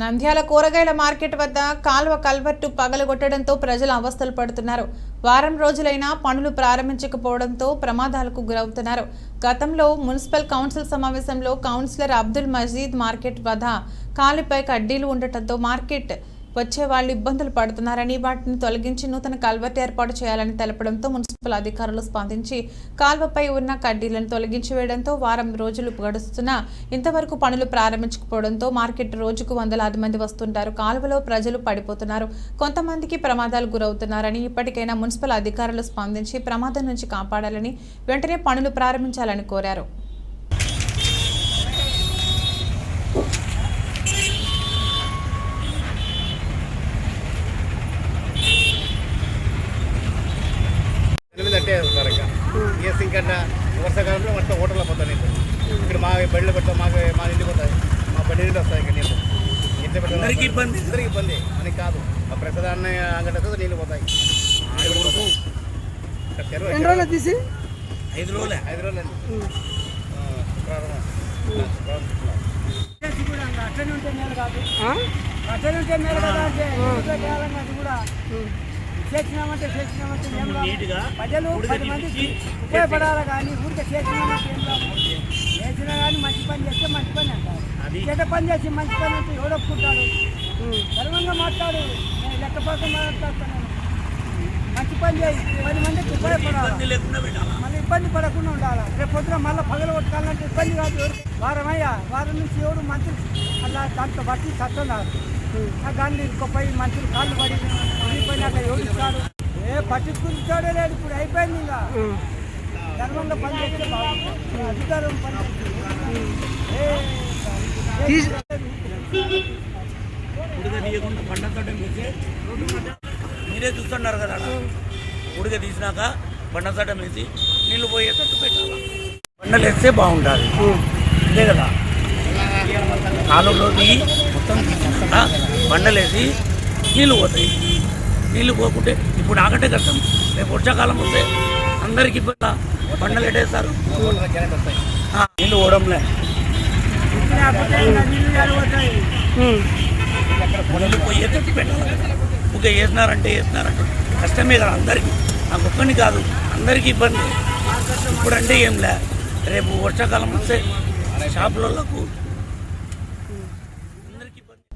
నంద్యాల కూరగాయల మార్కెట్ వద్ద కాల్వ కల్వర్టు పగలగొట్టడంతో ప్రజలు అవస్థలు పడుతున్నారు. వారం రోజులైనా పనులు ప్రారంభించకపోవడంతో ప్రమాదాలకు గురవుతున్నారు. గతంలో మున్సిపల్ కౌన్సిల్ సమావేశంలో కౌన్సిలర్ అబ్దుల్ మజీద్ మార్కెట్ వద్ద కాలుపై కడ్డీలు ఉండటంతో మార్కెట్ వచ్చే వాళ్ళు ఇబ్బందులు పడుతున్నారని వాటిని తొలగించి నూతన కాల్వర్ట్ ఏర్పాటు చేయాలని తెలపడంతో మున్సిపల్ అధికారులు స్పందించి కాల్వపై ఉన్న కడ్డీలను తొలగించి వేయడంతో వారం రోజులు గడుస్తున్నా ఇంతవరకు పనులు ప్రారంభించకపోవడంతో మార్కెట్ రోజుకు వందలాది మంది వస్తుంటారు. కాలువలో ప్రజలు పడిపోతున్నారు. కొంతమందికి ప్రమాదాలు గురవుతున్నారని ఇప్పటికైనా మున్సిపల్ అధికారులు స్పందించి ప్రమాదం నుంచి కాపాడాలని వెంటనే పనులు ప్రారంభించాలని కోరారు ఎనిమిది అంటే వేస్తారు ఇంకా ఏ సింకన్నా వర్షాకాలంలో మొత్తం హోటల్లో పోతాయి నీళ్ళు ఇక్కడ మా బళ్ళు పెట్టాం మాకు మా ఇంటికి పోతాయి. మా బండి నుండి వస్తాయి ఇక్కడ నీళ్ళు. ఇంటి పెట్టాలి ఇబ్బంది. అందరికీ ఇబ్బంది. అని కాదు. మా ప్రసాద్ అన్న అంగడి నీళ్ళు పోతాయి. ఎన్ని రోజులు తీసి? ఐదు రోజులే. ఐదు రోజులు అట్లనే ఉంటే మేలు కాదు. ఆ? అట్లనే ఉంటే మేలు కదా అంటే కూడా. చేసినామంటే చేసినామంటే ఏం ప్రజలు పది మందికి ఉపయోగపడాలి కానీ ఊరికే చేసినామంటే ఏం? చేసినా కానీ మంచి పని చేస్తే మంచి పని అంటారు. చెడ్డ పని చేసి మంచి పని అంటే ఎవడొప్పుకుంటాడు గర్వంగా మాట్లాడు నేను లెక్క ప్రకారం మాట్లాడుతున్నాను మంచి పని చేయి పది మందికి ఉపయోగపడాలి. మళ్ళీ ఇబ్బంది పడకుండా ఉండాలి? రేపు పొద్దున మళ్ళీ పగలు కొట్టుకోవాలంటే ఇబ్బంది కాదు ఎవరికి. వారం అయ్యా వారం నుంచి ఎవడు మంత్రి? అలా దాంట్లో బట్టి చస్తున్నారు ఆ గాంధీ ఇంకొకై మంత్రులు కాళ్ళు పడి పడిపోయిన అట్లా ఏ పట్టించుకుంటాడే లేదు ఇప్పుడు అయిపోయింది ఇంకా. ధర్మంగా పని చేస్తే బాగుంటుంది. అధికారం పని మీరే చూస్తున్నారు కదా అక్కడ. ఉడిగ తీసినాక బండతోట వేసి నీళ్ళు పోయేటట్టు పెట్టాలా? బండలు వేస్తే బాగుంటుంది అంతే కదా. కాలువలో దిగి మొత్తం తీసినాక బండలు వేసి నీళ్ళు పోతాయి. నీళ్ళు పోకుంటే ఇప్పుడు ఆగటే కష్టం. రేపు వర్షాకాలం వస్తే అందరికి ఇబ్బంది. బండలు ఎట్టేస్తారు నీళ్ళు. ఉమ్. నీళ్ళు పోయేటట్టు పెట్టాలి ఊకే వేసినారంటే వేసినారంటే కష్టమే కదా అందరికీ. నాకు ఒక్కని కాదు అందరికీ ఇబ్బంది. ఇప్పుడంటే ఏం లే. రేపు వర్షాకాలం వస్తే షాపులకు